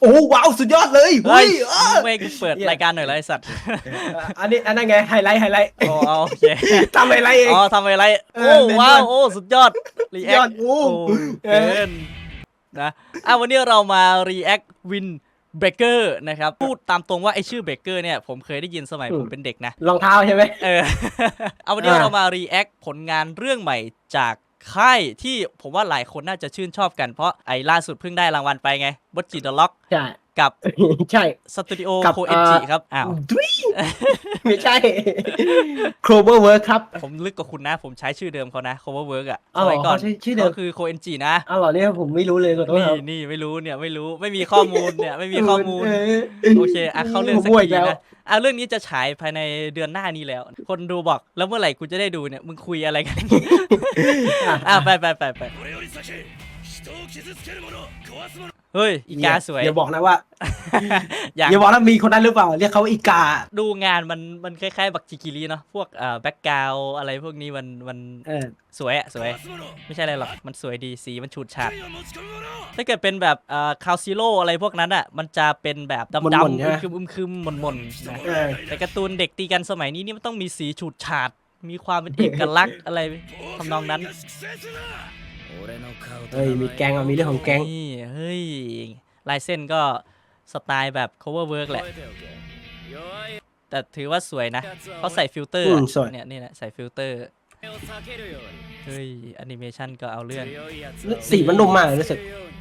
โอ้ว้าวสุดยอดเลยเฮ้เฮ้ยยเออไม่กูเปิดรายการหน่อยละไอสัตว์อันนี้อันนั้นไงไฮไลท์ไฮไลท์โอ้เอาโอเคทำไฮไลท์เอง อ๋อทำอะไรเอโอ้อเน้นว้าวด้วยโอ้สุดยอดรีแอยอคดโอ้โอ้เอเกิอนนะอะวันนี้เรามา react win breaker นะครับพูดตามตรงว่าไอชื่อ breaker เนี่ยผมเคยได้ยินสมัยผมเป็นเด็กนะ รองเท้าใช่ไหม เออ เอาวันนี้อ่า เรามา react ผลงานเรื่องใหม่จาก ค่ายที่ผมว่าหลายคนน่าจะชื่นชอบกันเพราะไอ้ล่าสุดเพิ่งได้รางวัลไปไงบ t จิ The Lock ใช่กับใช่สตูดิโอกับโคเอนจิอ่าครับ อ้าวดุยไม่ใช่ Clover Work ครับ ผมลึกกว่าคุณนะ ผมใช้ชื่อเดิมเขานะ Coverwork อะอ้าสวเหรอมัยก่อนเขาใช้ชื่อเดิมก็คือโคเอนจินะอ้าวเหรอเนี่ยผมไม่รู้เลยขอโทษนี่ครับนี่ไม่รู้เนี่ยไม่รู้ไม่มีข้อมูลเนี่ยไม่มีข้อมูลเออโอเคอะเข้าเรื่องสักมั่วทีกแล้วนะ อาเรื่องนี้จะฉายภายในเดือนหน้านี้แล้ว คนดูบอกแล้วเมื่อไหร่กูจะได้ดูเนี่ยมึงคุยอะไรกัน อะไปไปไปไป 人を傷つける者壊す者 เฮ้ยอีกาสวย อย่าบอกนะว่า อยาก อย่าบอกนะมีคนนั้นหรือเปล่า เรียกเขาว่าอีกา ดูงานมันมันคล้ายๆ บักจิกิริเนาะพวกเอ่อแบ็กกราวอะไรพวกนี้มันมัน เออ สวยอะสวย 壊す者 ไม่ใช่อะไรหรอกมันสวยดีสีมันฉูดฉาด 剣を持ち込む者 ถ้าเกิดเป็นแบบเอ่อคาวซิโร่อะไรพวกนั้นอ่ะมันจะเป็นแบบดำ หม่นๆ ๆ ใช่ไหม คึมๆคึมๆหม่นๆนะ เออ แต่การ์ตูนเด็กตีกันสมัยนี้นี่มันต้องมีสีฉูดฉาด มีความเป็นเอกลักษณ์อะไรทำนองนั้น 覚醒するな俺の顔 เฮ้ยมีแกงอ่มีเรื่องของแกงนี่เฮ้ยลายเส้นก็สไตล์แบบ cover work แหละ แต่ถือว่าสวยนะเขาใส่ฟิลเตอร์เนี่ยนี่แหละใส่ฟิลเตอร์เฮ้ยแอนิเมชันก็เอาเรื่องสีมันนุ่มมากรู้สึก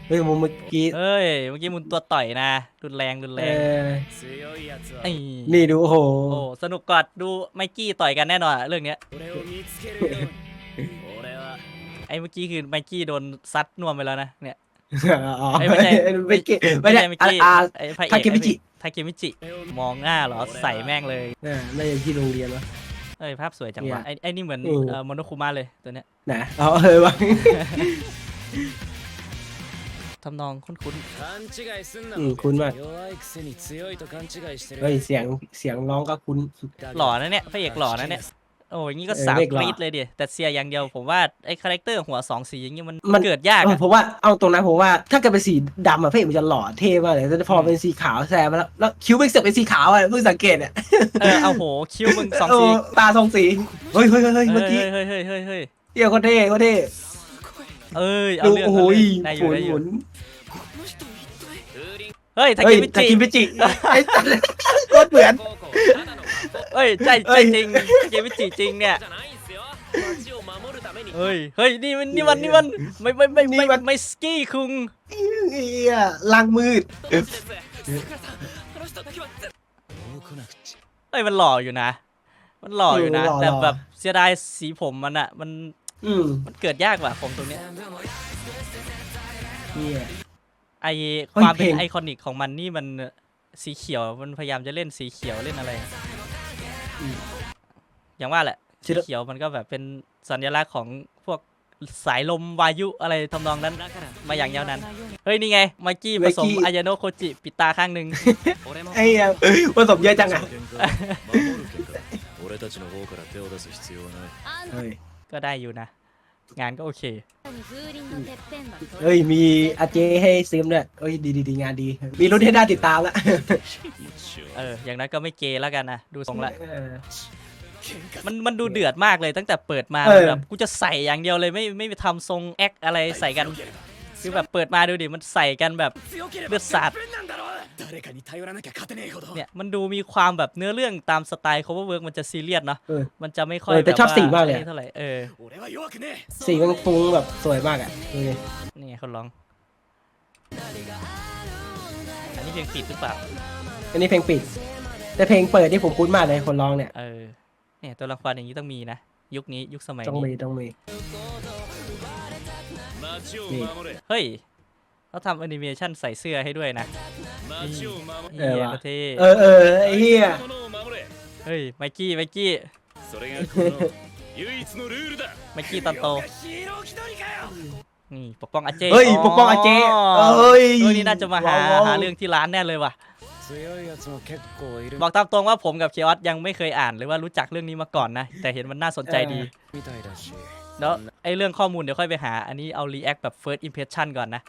เฮ้ยมุมเมื่อกี้เฮ้ยเมื่อกี้มุนตัวต่อยนะรุนแรงรุนแรงนี่ดูโอ้โหสนุกกว่ดูไมกี้ต่อยกันแน่นอนเรื่องเนี้ย ไอ้เมื่อกี้คือไมกี้โดนซัดน่วมไปแล้วนะเนี่ย อ๋อ เอ้ยไม่ใช่ ไม่ใช่ไม่ใช่ ไมกี้ อ่า ไอ้พระเอก ทาเคมิจิ ทาเคมิจิ มองหน้าเหรอใส่แม่งเลย เออไม่ใช่ที่โรงเรียนวะ เอ้ยภาพสวยจัง เนี่ วะ ย ไอ้ไอ้นี่เหมือน อืม เอ่อโมโนคุมะเลยตัวเนี้ย นะอ๋อเออวะ ทำนองคุ้น 勘違いすんな อืมคุ้นมาก 弱いくせに強いと勘違いしてる เฮ้ยเสียงเสียงร้องก็คุ้น ๆหล่อนะเนี่ยพระเอกหล่อนะเนี่ย โอ้ยงี้ก็สามเรียล่อ ปีดเลยดิแต่เสียอย่างเดียวผมว่าไอ้คาแรคเตอร์หัวสองสีอย่างนี้มันมัน เกิดยากเอออะ ผมว่าเอาตรงนั้นผมว่าถ้าเกิดเป็นสีดำอะพระเอกมันจะหล่อเท่มากเลยแต่พอเป็นสีขาวแซมแล้วแล้วคิ้วเป็นเสือเป็นสีขาวอะเพิ่งสังเกตเนี่ยเออเอาโหคิ้วมึงสองสีตาสองสีเฮ้ยเฮ้ยเฮ้ยเฮ้ยเมื่อกี้เฮ้ยเฮ้ยเฮ้ยเฮ้ยเที่ยวคนเท่คนเท่เอ้ยเอาดูเรื่องโอ้โเอายเรื่องได้อหยู่มุนได้อหยู่มุนเฮ้ยทาเฮ้ยกิมิจิ ทากิมิจิไอ้สัตว์โคตรเหมือน เอ้ยใจใจจริงเกมวิจิจริงเนี่ยเฮ้ยเฮ้ยนี่มันนี่มันนี่มันไม่ไม่ไม่ไม่ไม่สกี้คุงเอียลางมืดเอ้ยมันหล่ออยู่นะ มันหล่ออยู่นะ แต่แบบเสียดายสีผมมันอะมันมันเกิดยากว่ะผมตรงเนี้ยไอความเป็นไอคอนิกของมันนี่มันสีเขียวมันพยายามจะเล่นสีเขียวเล่นอะไร อย่างว่าแหละสีเขียวมันก็แบบเป็นสัญลักษณ์ของพวกสายลมวายุอะไรทำนองนั้น มาอย่างยาวนานเฮ้ย นี่ไงมากี้ผสมอายาโนโคจิ ปิดตาข้างหนึ่งไอ้ยังผสมเยอะจังอะก็ได้อยู่นะ งานก็โอเคเฮ้ยมีอาเจให้ซิมเนี่ยเฮ้ยดีดีดีงานดี มีรุ่นให้ได้ติดตามละเออ อย่างนั้นก็ไม่เกแล้วกันนะ ดูทรงละมันมันดูเดือดมากเลยตั้งแต่เปิดมาแบบกูจะใส่อย่างเดียวเลยไม่ไม่ไปทำทรงแอคอะไรใส่กัน คือแบบเปิดมาดูดิมันใส่กันแบบเลือดสาด 誰かに頼らなきゃ勝てねえほど เนี่ย มันดูมีความแบบเนื้อเรื่องตามสไตล์ cover work มันจะซีเรียสเนาะ เออ มันจะไม่ค่อย เออแต่ แบบ ชอบ ว่า สีมากเลยอะ ไอ้นี่เท่าไหร่ เออ 俺は弱くねえ สีมันฟุ้งแบบสวยมากอ่ะเออ นี่ไงเขาร้อง อันนี้เพลงปิดหรือเปล่า อันนี้เพลงปิด แต่เพลงเปิดที่ผมคุ้นมากเลยคนร้องเนี่ย เออ เนี่ยตัวละครอย่างนี้ต้องมีนะ ยุคนี้ยุคสมัย ต้องมี นี้ ต้องมี 街をนี่ 守れ เฮ้ยเขาทำแอนิเมชันใส่เสื้อให้ด้วยนะ 街を守れ เออ เฮีย ว่ะ ก็เท่ เออเออไอ้เหี้ย ものを守れ เฮ้ย ไมกี้ ไมกี้ それがこの唯一のルールだ ไมกี้ตอนโต ヒーロー気取りかよ นี่ปกป้องอาเจ เฮ้ยปกป้องอาเจเอ้ย เฮ้ยนี่น่าจะมาหา ว้าว หาเรื่องที่ร้านแน่เลยว่ะ 強いやつも結構いる บอกตามตรงว่าผมกับเคออสยังไม่เคยอ่านหรือว่ารู้จักเรื่องนี้มาก่อนนะ แต่เห็นมันน่าสนใจดี みたいだし แล้วไอ้เรื่องข้อมูลเดี๋ยวค่อยไปหา อันนี้เอา react แบบ first impression ก่อนนะ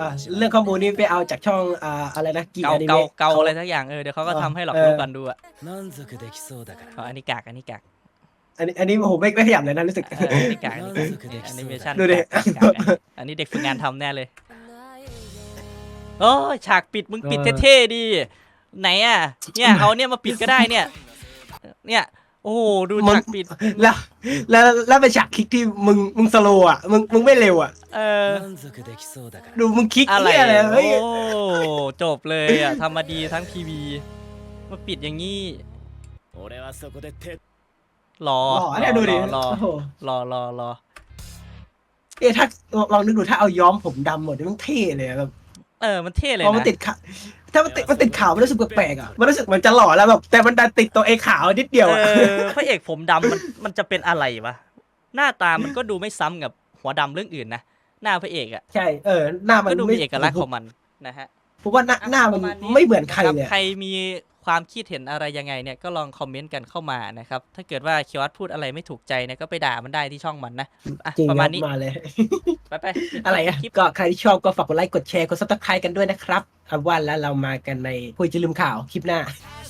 อ่ะเรื่องข้อมูลนี้ไปเอาจากช่องอ่าอะไรนะกี เกา อนิ เกา เมะ เกาอะไรสักอย่างเออเดี๋ยวเขาก็ทำให้หลอก เออ รู้กันดูอ่ะ 満足できそうだから เอาอันนี้กากอันนี้กาก อันนี้อันนี้โอ้โหไม่ไม่ขยับเลยนะรู้สึก เอออันนี้กากอันนี้กากแอนิเมชัน ดูดิ อันนี้เด็กฝึกงานทำแน่เลยโอ้ยฉากปิดมึงปิดเท่ๆดิไหนอ่ะเนี่ยเอาเนี่ยมาปิดก็ได้เนี่ย เนี่ย โอ้ดูฉากปิด แล้ว แล้วแล้วเป็นฉากคลิกที่มึงมึงสโลว์อะมึงมึงไม่เร็วอะเออดูมึงคลิกอะไรเนี่ยโอ้จบเลยอะทำมาดีทั้งทีวีมาปิดอย่างงี้รอรอเนี่ดูดิรอรอรอรอเอ๊ะถ้าลองนึกดูถ้าเอาย้อมผมดำหมดนี่มันเท่เลยแบบ เออมันเท่เลยพอมันนะติดขาวถ้ามันติดมันติดขาวมันรู้สึกแปลกๆอะมันรู้สึกเหมันจะหล่อแล้วแบบแต่มันดันติดตัวไอ้ขาวนิดเดียวเออะอพระเอกผมดำมันมันจะเป็นอะไรวะหน้าตามันก็ดูไม่ซ้ำกับหัวดำเรื่องอื่นนะหน้าพระเอกอะใช่เออหน้ามันก็ดูไม่มีเอกลักษณ์ของมันนะฮะ ผมว่าหน้าหน้ามันประณไม่เหมือนใครเลยนะบใครมีความคิดเห็นอะไรยังไงเนี่ยก็ลองคอมเมนต์กันเข้ามานะครับ ถ้าเกิดว่าคิวัตพูดอะไรไม่ถูกใจเนี่ยก็ไปด่ามันได้ที่ช่องมันนะอะจริงประคมารัณบนี้ มาเลย ไปไปอะไรอะคลิปก็ใครที่ชอบก็ฝากกดไลค์กดแชร์กดซับสไครต์กันด้วยนะครับเอาว่าแล้วเรามากันในคุยจะลืมข่าวคลิปหน้า「